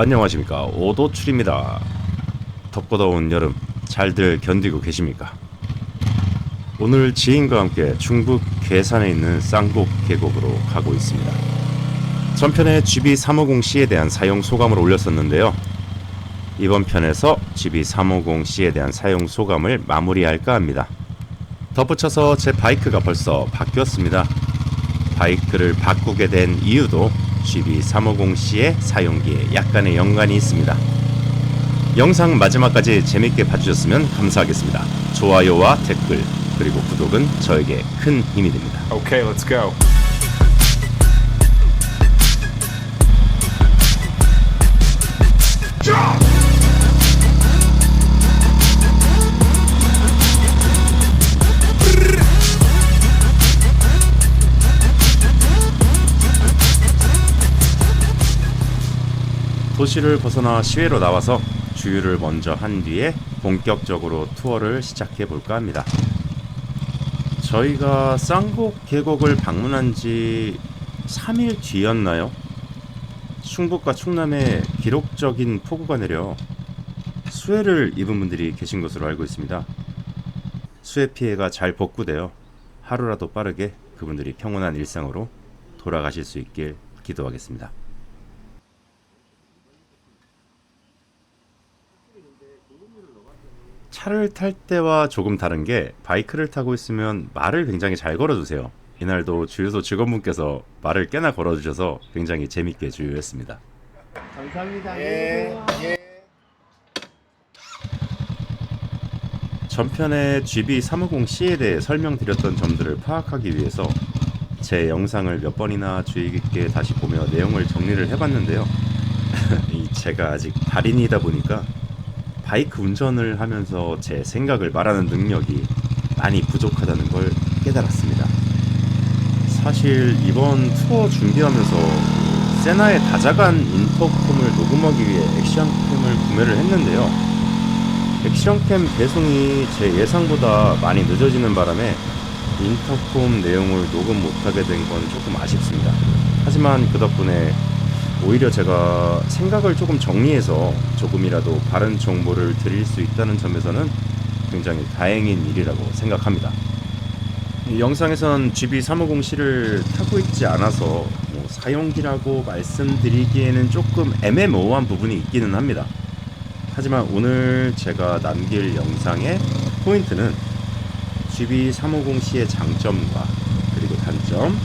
안녕하십니까. 오도출입니다. 덥고 더운 여름 잘들 견디고 계십니까? 오늘 지인과 함께 충북 괴산에 있는 쌍곡 계곡으로 가고 있습니다. 전편에 GB350C에 대한 사용 소감을 올렸었는데요. 이번 편에서 GB350C에 대한 사용 소감을 마무리할까 합니다. 덧붙여서 제 바이크가 벌써 바뀌었습니다 바이크를 바꾸게 된 이유도 GB350C의 사용기에 약간의 연관이 있습니다. 영상 마지막까지 재밌게 봐주셨으면 감사하겠습니다. 좋아요와 댓글 그리고 구독은 저에게 큰 힘이 됩니다. Okay, let's go. 도시를 벗어나 시외로 나와서 주유를 먼저 한 뒤에 본격적으로 투어를 시작해 볼까 합니다. 저희가 쌍곡 계곡을 방문한 지 3일 뒤였나요? 충북과 충남에 기록적인 폭우가 내려 수해를 입은 분들이 계신 것으로 알고 있습니다. 수해 피해가 잘 복구되어 하루라도 빠르게 그분들이 평온한 일상으로 돌아가실 수 있길 기도하겠습니다. 차를 탈 때와 조금 다른 게 바이크를 타고 있으면 말을 굉장히 잘 걸어주세요. 이날도 주유소 직원분께서 말을 꽤나 걸어주셔서 굉장히 재밌게 주유했습니다. 감사합니다. 예, 예. 전편에 GB350C에 대해 설명드렸던 점들을 파악하기 위해서 제 영상을 몇 번이나 주의 깊게 다시 보며 내용을 정리를 해봤는데요. 이 제가 아직 발인이다 보니까 바이크 운전을 하면서 제 생각을 말하는 능력이 많이 부족하다는 걸 깨달았습니다. 사실 이번 투어 준비하면서 세나의 다자간 인터콤을 녹음하기 위해 액션캠을 구매를 했는데요. 액션캠 배송이 제 예상보다 많이 늦어지는 바람에 인터콤 내용을 녹음 못하게 된 건 조금 아쉽습니다. 하지만 그 덕분에 오히려 제가 생각을 조금 정리해서 조금이라도 바른 정보를 드릴 수 있다는 점에서는 굉장히 다행인 일이라고 생각합니다. 이 영상에선 GB350C를 타고 있지 않아서 뭐 사용기라고 말씀드리기에는 조금 애매모호한 부분이 있기는 합니다. 하지만 오늘 제가 남길 영상의 포인트는 GB350C의 장점과 그리고 단점,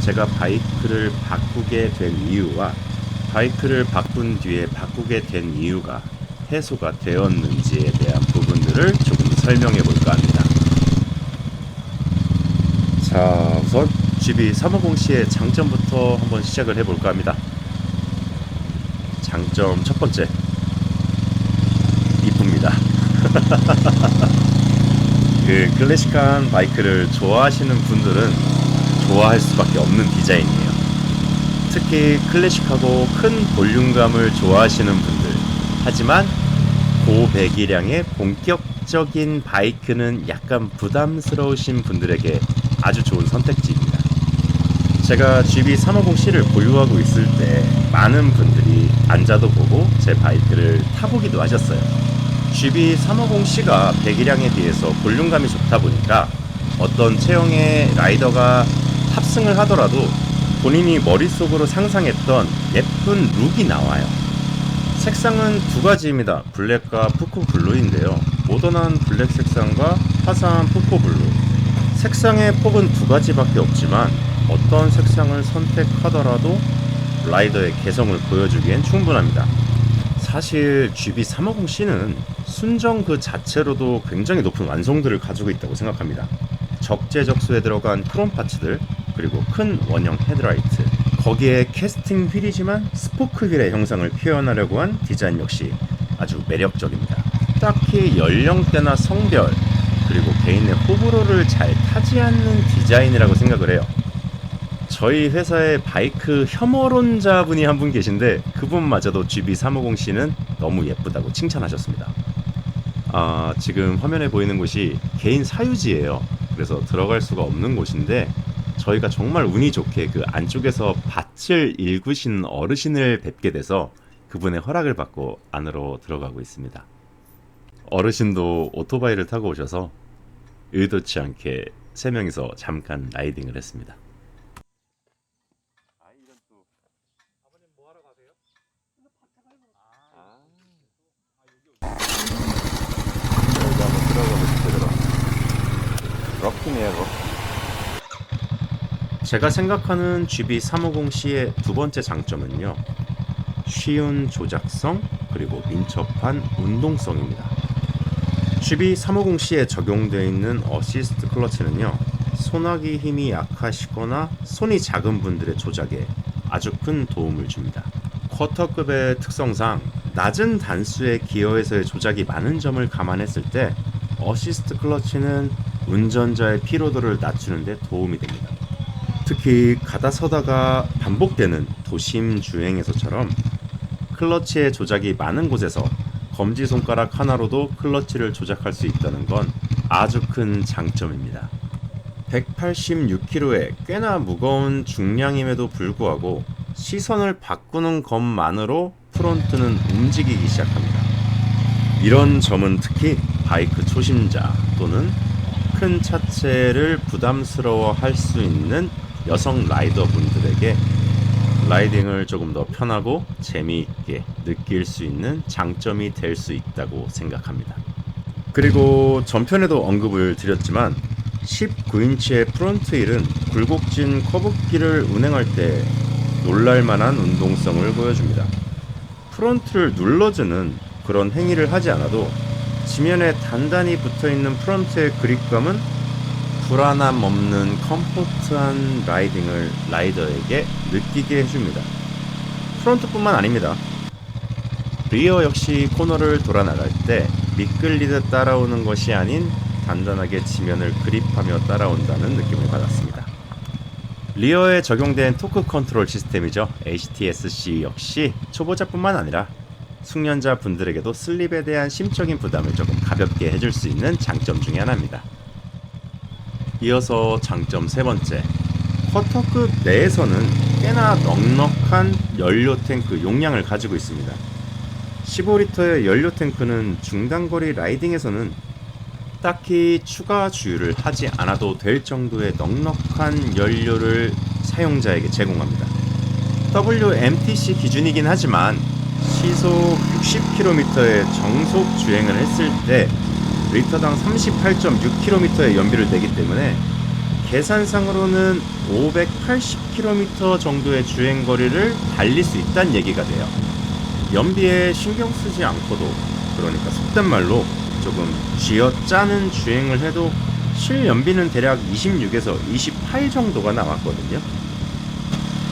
제가 바이크를 바꾸게 된 이유와 바이크를 바꾼 뒤에 바꾸게 된 이유가 해소가 되었는지에 대한 부분들을 조금 설명해 볼까 합니다. 자, 우선 GB350C의 장점부터 한번 시작을 해 볼까 합니다. 장점 첫 번째. 이쁩니다. 그 클래식한 바이크를 좋아하시는 분들은 좋아할 수밖에 없는 디자인이에요. 특히 클래식하고 큰 볼륨감을 좋아하시는 분들. 하지만 고배기량의 본격적인 바이크는 약간 부담스러우신 분들에게 아주 좋은 선택지입니다. 제가 GB350C를 보유하고 있을 때 많은 분들이 앉아도 보고 제 바이크를 타보기도 하셨어요. GB350C가 배기량에 비해서 볼륨감이 좋다 보니까 어떤 체형의 라이더가 탑승을 하더라도 본인이 머릿속으로 상상했던 예쁜 룩이 나와요. 색상은 두 가지입니다. 블랙과 푸코 블루인데요. 모던한 블랙 색상과 화사한 푸코 블루. 색상의 폭은 두 가지밖에 없지만 어떤 색상을 선택하더라도 라이더의 개성을 보여주기엔 충분합니다. 사실 GB350C는 순정 그 자체로도 굉장히 높은 완성도를 가지고 있다고 생각합니다. 적재적소에 들어간 크롬 파츠들 그리고 큰 원형 헤드라이트 거기에 캐스팅 휠이지만 스포크 휠의 형상을 표현하려고 한 디자인 역시 아주 매력적입니다. 딱히 연령대나 성별 그리고 개인의 호불호를 잘 타지 않는 디자인이라고 생각을 해요. 저희 회사에 바이크 혐오론자 분이 한 분 계신데 그분마저도 GB350C는 너무 예쁘다고 칭찬하셨습니다. 아, 지금 화면에 보이는 곳이 개인 사유지예요. 그래서 들어갈 수가 없는 곳인데 저희가 정말 운이 좋게 그 안쪽에서 밭을 일구신 어르신을 뵙게 돼서 그분의 허락을 받고 안으로 들어가고 있습니다. 어르신도 오토바이를 타고 오셔서 의도치 않게 세 명이서 잠깐 라이딩을 했습니다. 여기 한번 들어가 보시죠. 럭키네요, 럭. 제가 생각하는 GB350C의 두 번째 장점은요. 쉬운 조작성 그리고 민첩한 운동성입니다. GB350C에 적용되어 있는 어시스트 클러치는요. 손아귀 힘이 약하시거나 손이 작은 분들의 조작에 아주 큰 도움을 줍니다. 쿼터급의 특성상 낮은 단수의 기어에서의 조작이 많은 점을 감안했을 때 어시스트 클러치는 운전자의 피로도를 낮추는 데 도움이 됩니다. 특히 가다 서다가 반복되는 도심 주행에서처럼 클러치의 조작이 많은 곳에서 검지 손가락 하나로도 클러치를 조작할 수 있다는 건 아주 큰 장점입니다. 186kg의 꽤나 무거운 중량임에도 불구하고 시선을 바꾸는 것만으로 프론트는 움직이기 시작합니다. 이런 점은 특히 바이크 초심자 또는 큰 차체를 부담스러워 할 수 있는 여성 라이더 분들에게 라이딩을 조금 더 편하고 재미있게 느낄 수 있는 장점이 될 수 있다고 생각합니다. 그리고 전편에도 언급을 드렸지만 19인치의 프론트 휠은 굴곡진 커브길을 운행할 때 놀랄만한 운동성을 보여줍니다. 프론트를 눌러주는 그런 행위를 하지 않아도 지면에 단단히 붙어 있는 프론트의 그립감은 불안함 없는 컴포트한 라이딩을 라이더에게 느끼게 해줍니다. 프론트뿐만 아닙니다. 리어 역시 코너를 돌아 나갈 때 미끌리듯 따라오는 것이 아닌 단단하게 지면을 그립하며 따라온다는 느낌을 받았습니다. 리어에 적용된 토크 컨트롤 시스템이죠. HTSC 역시 초보자뿐만 아니라 숙련자 분들에게도 슬립에 대한 심적인 부담을 조금 가볍게 해줄 수 있는 장점 중에 하나입니다. 이어서 장점 세 번째. 쿼터급 내에서는 꽤나 넉넉한 연료 탱크 용량을 가지고 있습니다. 15리터의 연료 탱크는 중단거리 라이딩에서는 딱히 추가 주유를 하지 않아도 될 정도의 넉넉한 연료를 사용자에게 제공합니다. WMTC 기준이긴 하지만 시속 60km의 정속 주행을 했을 때 리터당 38.6km의 연비를 내기 때문에 계산상으로는 580km 정도의 주행 거리를 달릴 수 있다는 얘기가 돼요. 연비에 신경 쓰지 않고도 그러니까 속된 말로 조금 쥐어 짜는 주행을 해도 실연비는 대략 26에서 28 정도가 나왔거든요.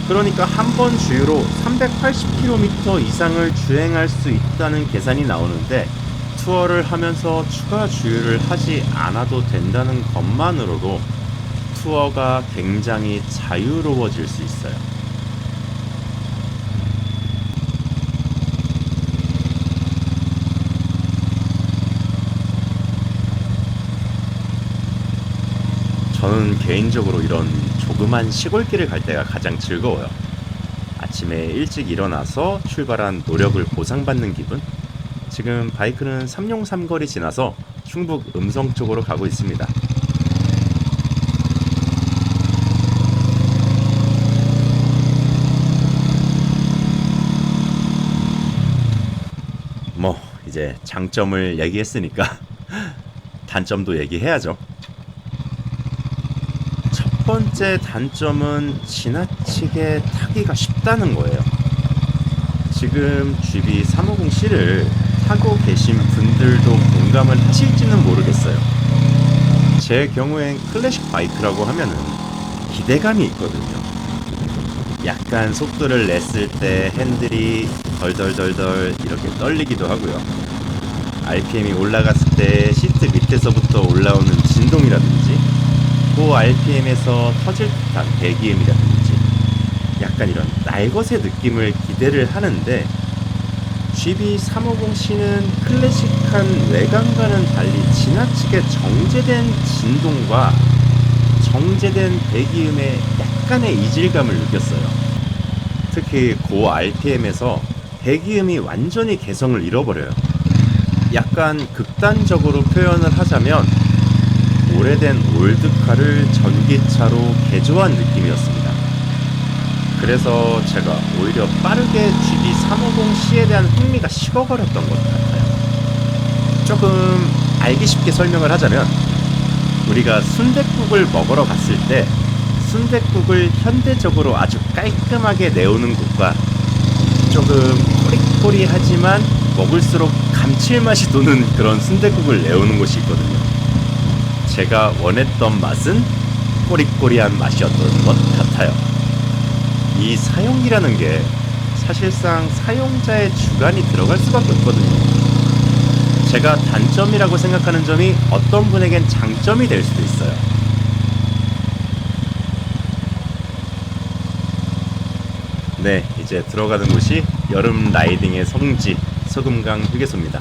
그러니까 한 번 주유로 380km 이상을 주행할 수 있다는 계산이 나오는데 투어를 하면서 추가 주유를 하지 않아도 된다는 것만으로도 투어가 굉장히 자유로워질 수 있어요. 저는 개인적으로 이런 조그만 시골길을 갈 때가 가장 즐거워요. 아침에 일찍 일어나서 출발한 노력을 보상받는 기분? 지금 바이크는 삼룡 삼거리 지나서 충북 음성 쪽으로 가고 있습니다. 뭐 이제 장점을 얘기했으니까 단점도 얘기해야죠. 첫 번째 단점은 지나치게 타기가 쉽다는 거예요. 지금 GB350C를 타고 계신 분들도 공감을 하실지는 모르겠어요. 제 경우엔 클래식 바이크라고 하면은 기대감이 있거든요. 약간 속도를 냈을 때 핸들이 덜덜덜덜 이렇게 떨리기도 하고요. RPM이 올라갔을 때 시트 밑에서부터 올라오는 진동이라든지 고 RPM에서 터질 듯한 배기음이라든지 약간 이런 날것의 느낌을 기대를 하는데 GB350C는 클래식한 외관과는 달리 지나치게 정제된 진동과 정제된 배기음에 약간의 이질감을 느꼈어요. 특히 고 RPM에서 배기음이 완전히 개성을 잃어버려요. 약간 극단적으로 표현을 하자면 오래된 올드카를 전기차로 개조한 느낌이었습니다. 그래서 제가 오히려 빠르게 GD350C에 대한 흥미가 식어버렸던 것 같아요. 조금 알기 쉽게 설명을 하자면 우리가 순댓국을 먹으러 갔을 때 순댓국을 현대적으로 아주 깔끔하게 내오는 국과 조금 꼬리꼬리하지만 먹을수록 감칠맛이 도는 그런 순댓국을 내오는 곳이 있거든요. 제가 원했던 맛은 꼬리꼬리한 맛이었던 것 같아요. 이 사용기라는 게 사실상 사용자의 주관이 들어갈 수밖에 없거든요. 제가 단점이라고 생각하는 점이 어떤 분에겐 장점이 될 수도 있어요. 네, 이제 들어가는 곳이 여름 라이딩의 성지 소금강 휴게소입니다.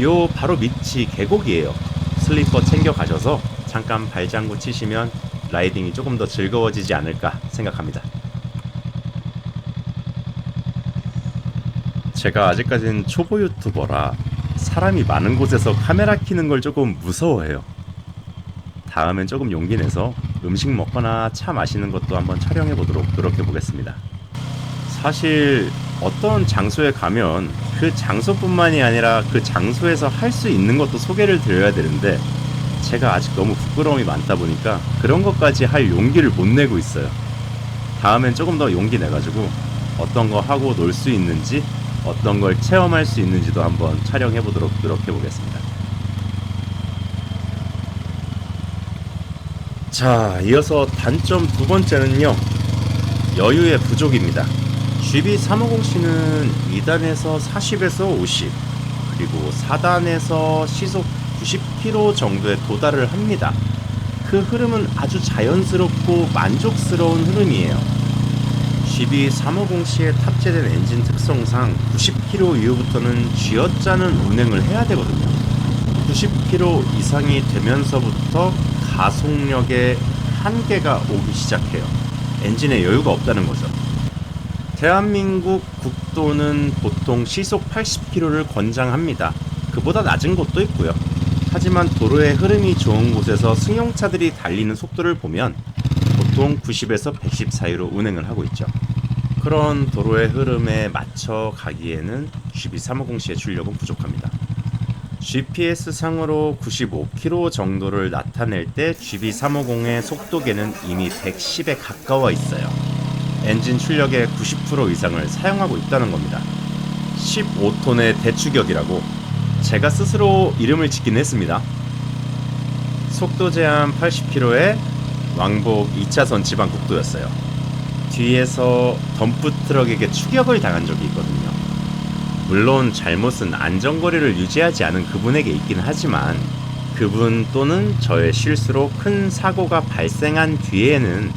요 바로 밑이 계곡이에요. 슬리퍼 챙겨 가셔서 잠깐 발장구 치시면 라이딩이 조금 더 즐거워지지 않을까 생각합니다. 제가 아직까지는 초보 유튜버라 사람이 많은 곳에서 카메라 키는 걸 조금 무서워해요. 다음엔 조금 용기 내서 음식 먹거나 차 마시는 것도 한번 촬영해 보도록 노력해 보겠습니다. 사실 어떤 장소에 가면 그 장소뿐만이 아니라 그 장소에서 할 수 있는 것도 소개를 드려야 되는데 제가 아직 너무 부끄러움이 많다 보니까 그런 것까지 할 용기를 못 내고 있어요. 다음엔 조금 더 용기 내가지고 어떤 거 하고 놀 수 있는지 어떤 걸 체험할 수 있는지도 한번 촬영해 보도록 노력해 보겠습니다. 자, 이어서 단점 두 번째는요. 여유의 부족입니다. GB350C는 2단에서 40에서 50, 그리고 4단에서 시속 90km 정도에 도달을 합니다. 그 흐름은 아주 자연스럽고 만족스러운 흐름이에요. GB350C에 탑재된 엔진 특성상 90km 이후부터는 쥐어짜는 운행을 해야 되거든요. 90km 이상이 되면서부터 가속력의 한계가 오기 시작해요. 엔진에 여유가 없다는 거죠. 대한민국 국도는 보통 시속 80km를 권장합니다. 그보다 낮은 곳도 있고요. 하지만 도로의 흐름이 좋은 곳에서 승용차들이 달리는 속도를 보면 보통 90에서 110 사이로 운행을 하고 있죠. 그런 도로의 흐름에 맞춰 가기에는 GB350C의 출력은 부족합니다. GPS 상으로 95km 정도를 나타낼 때 GB350의 속도계는 이미 110에 가까워 있어요. 엔진 출력의 90% 이상을 사용하고 있다는 겁니다. 15톤의 대추격이라고 제가 스스로 이름을 짓긴 했습니다. 속도 제한 80km에 왕복 2차선 지방 국도였어요. 뒤에서 덤프 트럭에게 추격을 당한 적이 있거든요. 물론 잘못은 안전거리를 유지하지 않은 그분에게 있긴 하지만 그분 또는 저의 실수로 큰 사고가 발생한 뒤에는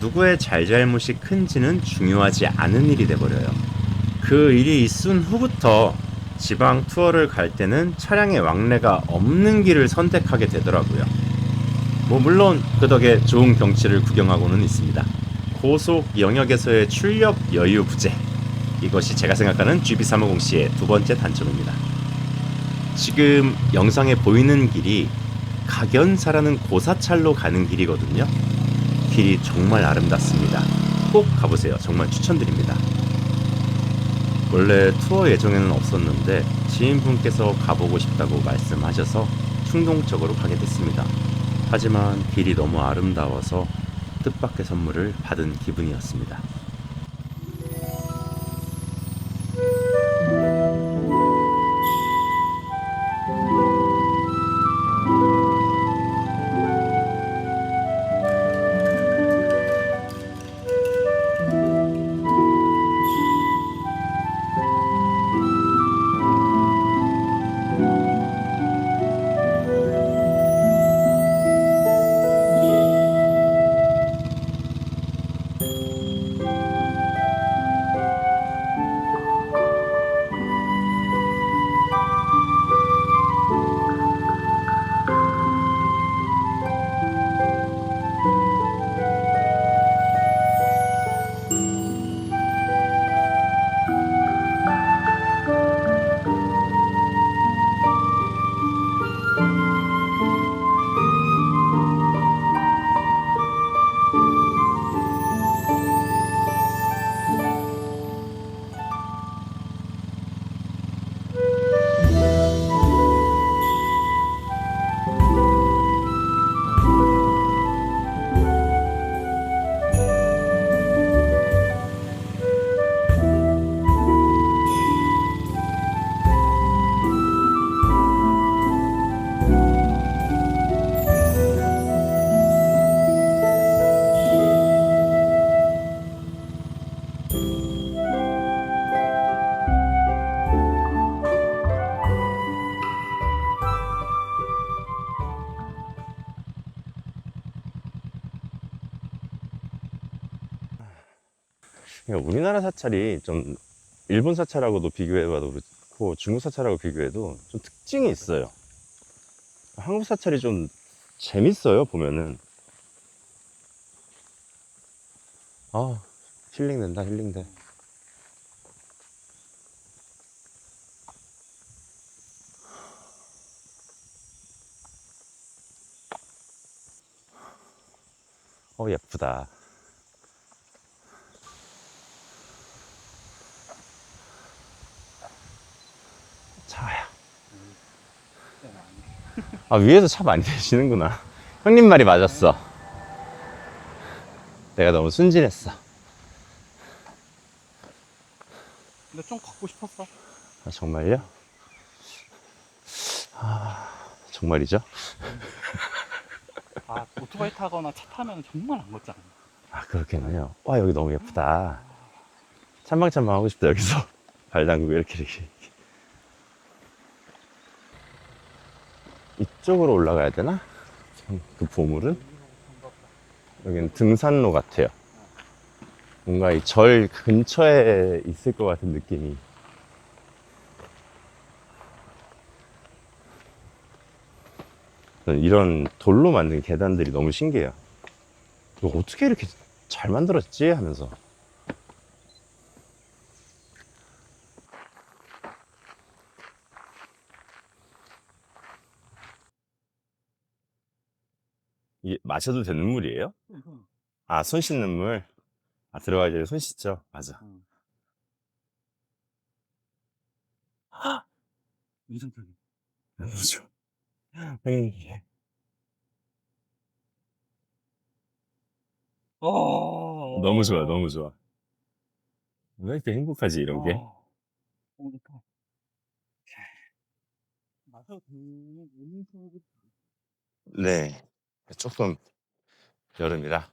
누구의 잘잘못이 큰지는 중요하지 않은 일이 돼버려요. 그 일이 있은 후부터 지방 투어를 갈 때는 차량의 왕래가 없는 길을 선택하게 되더라고요. 뭐 물론 그 덕에 좋은 경치를 구경하고는 있습니다. 고속 영역에서의 출력 여유 부재. 이것이 제가 생각하는 GB350C의 두 번째 단점입니다. 지금 영상에 보이는 길이 각연사라는 고사찰로 가는 길이거든요. 길이 정말 아름답습니다. 꼭 가보세요. 정말 추천드립니다. 원래 투어 예정에는 없었는데 지인분께서 가보고 싶다고 말씀하셔서 충동적으로 가게 됐습니다. 하지만 길이 너무 아름다워서 뜻밖의 선물을 받은 기분이었습니다. 사찰이 좀 일본 사찰하고도 비교해봐도 그렇고 중국 사찰하고 비교해도 좀 특징이 있어요. 한국 사찰이 좀 재밌어요 보면은. 아 힐링 된다 힐링 돼. 어 예쁘다. 아 위에서 차 많이 내시는구나. 형님 말이 맞았어. 내가 너무 순진했어. 근데 좀 걷고 싶었어. 아, 정말요? 아 정말이죠? 아, 오토바이 타거나 차 타면 정말 안 걷잖아. 아 그렇겠네요. 와 여기 너무 예쁘다. 찬방찬방 하고 싶다 여기서 발 담그고 이렇게 이렇게. 이쪽으로 올라가야 되나? 그 보물은? 여기는 등산로 같아요. 뭔가 이 절 근처에 있을 것 같은 느낌이. 이런 돌로 만든 계단들이 너무 신기해요. 이거 어떻게 이렇게 잘 만들었지? 하면서. 이게 마셔도 되는 물이에요? 아, 손 씻는 물? 아, 들어가야 돼. 손 씻죠? 맞아. 인상적이. 그렇죠. 형님, 어. 너무 좋아, 너무 좋아. 왜 이렇게 행복하지, 이런 게? 어. 너무 좋다. 마셔도 되는 음식이 네. 조금 여름이라.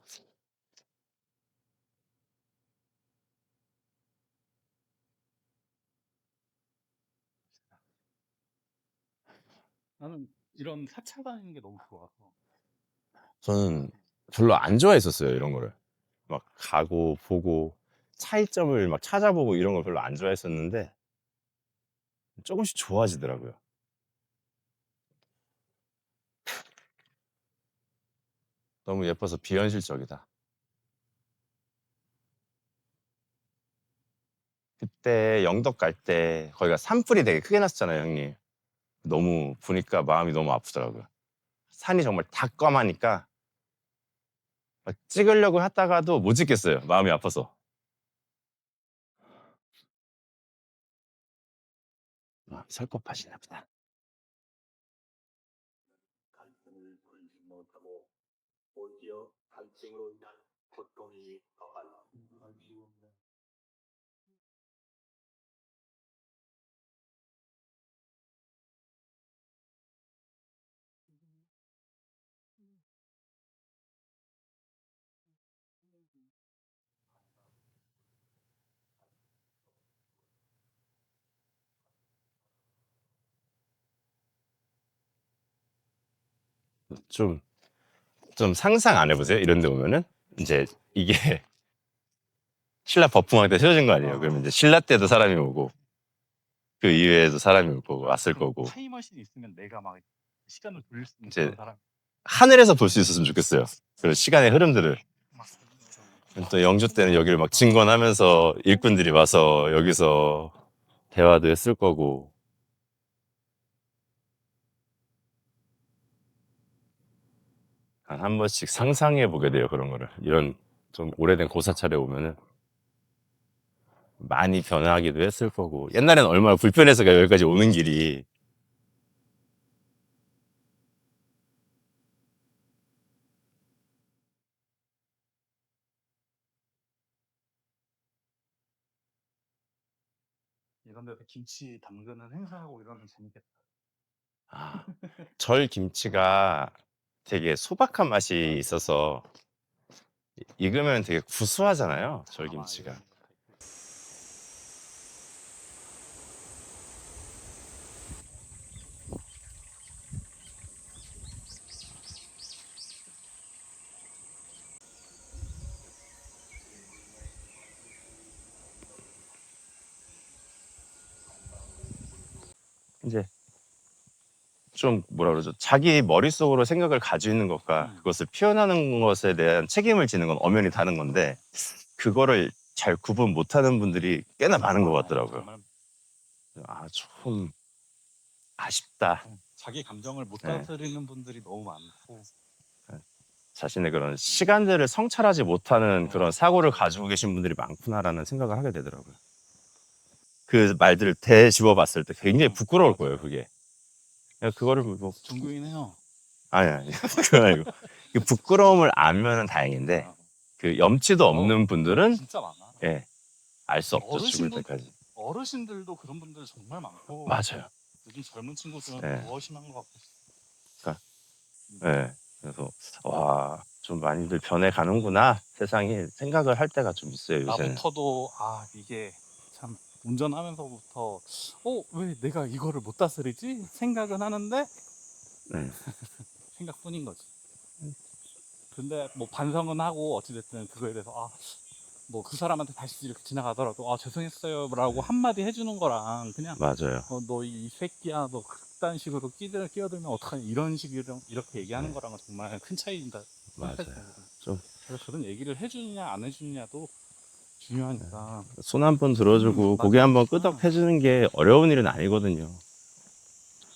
나는 이런 사찰 다니는 게 너무 좋아서. 저는 별로 안 좋아했었어요, 이런 거를. 막 가고, 보고, 차이점을 막 찾아보고 이런 걸 별로 안 좋아했었는데, 조금씩 좋아지더라고요. 너무 예뻐서 비현실적이다. 그때 영덕 갈 때 거기가 산불이 되게 크게 났었잖아요, 형님. 너무 보니까 마음이 너무 아프더라고요. 산이 정말 닭검하니까 막 찍으려고 하다가도 못 찍겠어요. 마음이 아파서. 아, 설법하시나 보다. tengo una 좀 상상 안 해보세요? 이런 데 오면은? 이제 이게 신라 법풍왕 때 세워진 거 아니에요? 그러면 이제 신라 때도 사람이 오고 그 이외에도 사람이 올 거고 왔을 거고 타임머신이 있으면 내가 막 시간을 돌릴 수 있는 이제 그런 사람. 하늘에서 볼 수 있었으면 좋겠어요. 그 시간의 흐름들을. 막또 영조 때는 여기를 막 진권하면서 일꾼들이 와서 여기서 대화도 했을 거고. 한, 한 번씩 상상해 보게 돼요, 그런 거를. 이런 좀 오래된 고사찰에 오면은 많이 변하기도 했을 거고. 옛날에는 얼마나 불편해서 여기까지 오는 길이. 이런 데서 김치 담그는 행사하고 이러면 재밌겠다. 아, 절 김치가 되게 소박한 맛이 있어서 익으면 되게 구수하잖아요, 절 김치가. 이제 좀 뭐라 그러죠? 자기 머릿속으로 생각을 가지고 있는 것과 음. 그것을 표현하는 것에 대한 책임을 지는 건 엄연히 다른 건데 그거를 잘 구분 못하는 분들이 꽤나 많은 것 같더라고요. 정말 아, 좀 아쉽다. 자기 감정을 못 네. 다스리는 분들이 너무 많고 자신의 그런 시간들을 성찰하지 못하는 그런 사고를 가지고 계신 분들이 많구나라는 생각을 하게 되더라고요. 그 말들을 대집어 봤을 때 굉장히 부끄러울 거예요, 그게. 그냥 그거를 뭐, 중국인해요. 아니, 아니, 그건 아니고. 그 부끄러움을 알면은 다행인데, 그 염치도 없는 분들은, 진짜 많아. 예, 알 수 없죠, 죽을 어르신분- 때까지. 어르신들도 그런 분들 정말 많고 맞아요. 요즘 젊은 친구들은 네. 더 심한 것 같고 예. 그래서, 와, 좀 많이들 변해 가는구나, 세상이 생각을 할 때가 좀 있어요, 요새는. 나부터도 아 이게 참 운전하면서부터 어 왜 내가 이거를 못 다스리지 생각은 하는데 네. 생각뿐인 거지. 근데 뭐 반성은 하고 어찌됐든 그거에 대해서 아 뭐 그 사람한테 다시 이렇게 지나가더라도 아 죄송했어요라고 한마디 해주는 거랑 그냥 맞아요. 어, 너 이 새끼야 너 그딴 식으로 끼들 끼어들면 어떡하냐 이런 식으로 이렇게 얘기하는 네. 거랑은 정말 큰 차이다. 맞아요. 좀. 그래서 그런 얘기를 해주느냐 안 해주느냐도 중요하니까. 손 한 번 들어주고 음, 고개. 한 번 끄덕해주는 게 어려운 일은 아니거든요.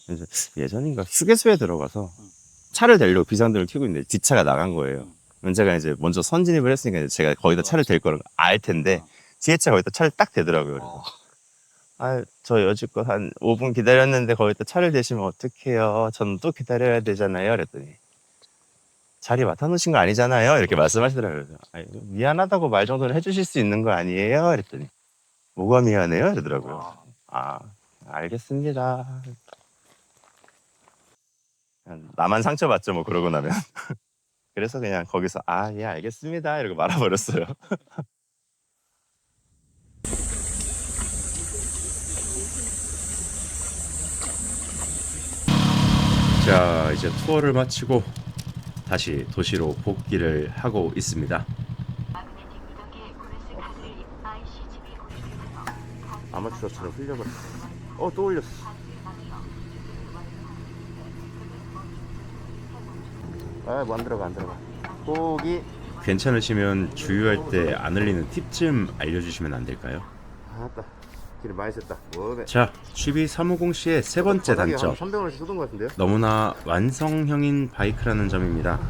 이제 예전인가 휴게소에 들어가서 음. 차를 대려고 비상등을 켜고 있는데 뒷차가 나간 거예요. 음. 그럼 제가 이제 먼저 선진입을 했으니까 이제 제가 거기다 차를 댈 거를 알 텐데 어. 뒤에 차 거기다 차를 딱 대더라고요. 그래서 어. 아, 저 여지껏 한 5분 기다렸는데 거기다 차를 대시면 어떡해요? 저는 또 기다려야 되잖아요. 그랬더니 자리 맡아놓으신 거 아니잖아요. 이렇게 말씀하시더라고요. 아니, 미안하다고 말 정도는 해주실 수 있는 거 아니에요? 그랬더니 뭐가 미안해요? 이러더라고요. 아, 알겠습니다. 나만 상처받죠, 뭐, 그러고 나면. 그래서 그냥 거기서, 아, 예, 알겠습니다. 이러고 말아버렸어요. 자, 이제 투어를 마치고 다시 도시로 복귀를 하고 있습니다. 아마추어처럼 흘려버렸어. 어, 또 흘렸어. 아, 뭐안 들어가, 안 들어가. 고기. 괜찮으시면 주유할 때 안 흘리는 팁 좀 알려주시면 안 될까요? 아따 기름 많이 썼다 뭐네 자, GB350C의 세 번째 단점. 300원씩 쏟은 것 같은데요? 너무나 완성형인 바이크라는 점입니다.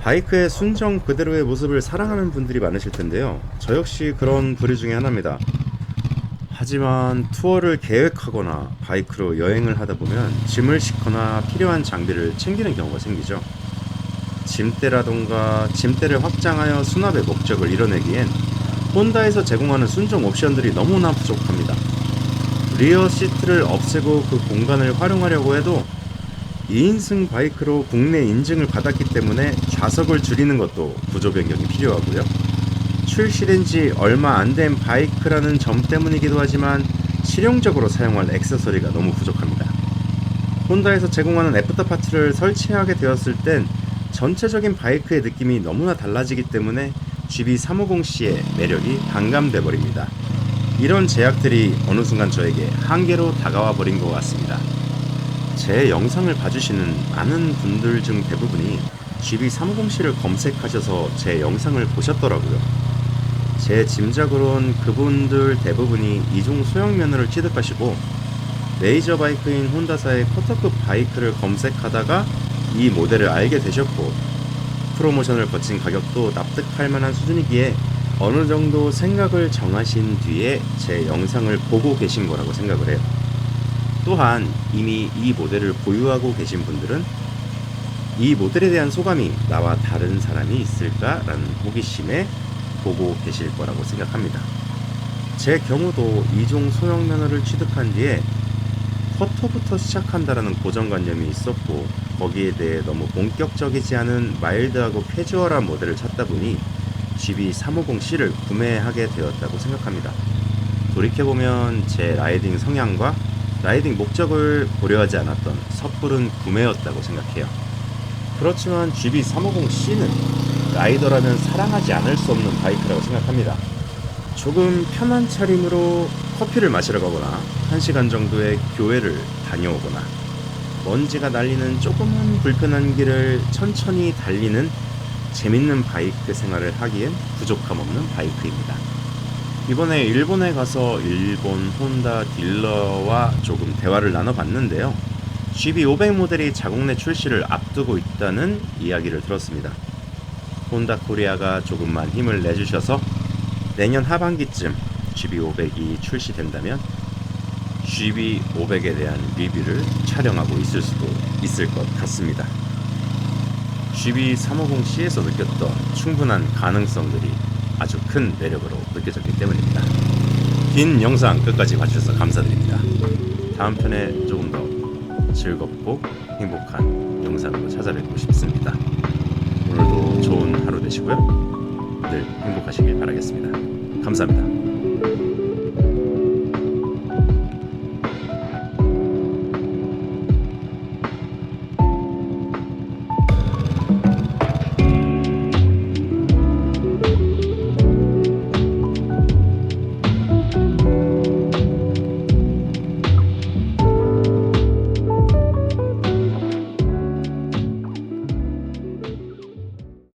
바이크의 순정 그대로의 모습을 사랑하는 분들이 많으실 텐데요. 저 역시 그런 부류 중에 하나입니다. 하지만 투어를 계획하거나 바이크로 여행을 하다 보면 짐을 싣거나 필요한 장비를 챙기는 경우가 생기죠. 짐대라던가 짐대를 확장하여 수납의 목적을 이뤄내기엔 혼다에서 제공하는 순정 옵션들이 너무나 부족합니다. 리어 시트를 없애고 그 공간을 활용하려고 해도 2인승 바이크로 국내 인증을 받았기 때문에 좌석을 줄이는 것도 구조 변경이 필요하고요. 출시된 지 얼마 안 된 바이크라는 점 때문이기도 하지만 실용적으로 사용할 액세서리가 너무 부족합니다. 혼다에서 제공하는 애프터 파츠를 설치하게 되었을 땐 전체적인 바이크의 느낌이 너무나 달라지기 때문에 GB350C의 매력이 반감돼 버립니다. 이런 제약들이 어느 순간 저에게 한계로 다가와 버린 것 같습니다. 제 영상을 봐주시는 많은 분들 중 대부분이 GB350C를 검색하셔서 제 영상을 보셨더라고요. 제 짐작으론 그분들 대부분이 이중 소형 면허를 취득하시고 레이저 바이크인 혼다사의 커터급 바이크를 검색하다가 이 모델을 알게 되셨고 프로모션을 거친 가격도 납득할 만한 수준이기에 어느 정도 생각을 정하신 뒤에 제 영상을 보고 계신 거라고 생각을 해요. 또한 이미 이 모델을 보유하고 계신 분들은 이 모델에 대한 소감이 나와 다른 사람이 있을까라는 호기심에 보고 계실 거라고 생각합니다. 제 경우도 이종 소형 면허를 취득한 뒤에 커터부터 시작한다라는 고정관념이 있었고 거기에 대해 너무 본격적이지 않은 마일드하고 캐주얼한 모델을 찾다 보니 GB350C를 구매하게 되었다고 생각합니다. 돌이켜보면 제 라이딩 성향과 라이딩 목적을 고려하지 않았던 섣부른 구매였다고 생각해요. 그렇지만 GB350C는 라이더라면 사랑하지 않을 수 없는 바이크라고 생각합니다. 조금 편한 차림으로 커피를 마시러 가거나 1시간 정도의 교회를 다녀오거나 먼지가 날리는 조금은 불편한 길을 천천히 달리는 재밌는 바이크 생활을 하기엔 부족함 없는 바이크입니다. 이번에 일본에 가서 일본 혼다 딜러와 조금 대화를 나눠봤는데요. GB500 모델이 자국 내 출시를 앞두고 있다는 이야기를 들었습니다. 혼다 코리아가 조금만 힘을 내주셔서 내년 하반기쯤 GB500이 출시된다면 GB500에 대한 리뷰를 촬영하고 있을 수도 있을 것 같습니다. GB350C에서 느꼈던 충분한 가능성들이 아주 큰 매력으로 느껴졌기 때문입니다. 긴 영상 끝까지 봐주셔서 감사드립니다. 다음 편에 조금 더 즐겁고 행복한 영상으로 찾아뵙고 싶습니다. 오늘도 좋은 하루 되시고요. 늘 행복하시길 바라겠습니다. 감사합니다.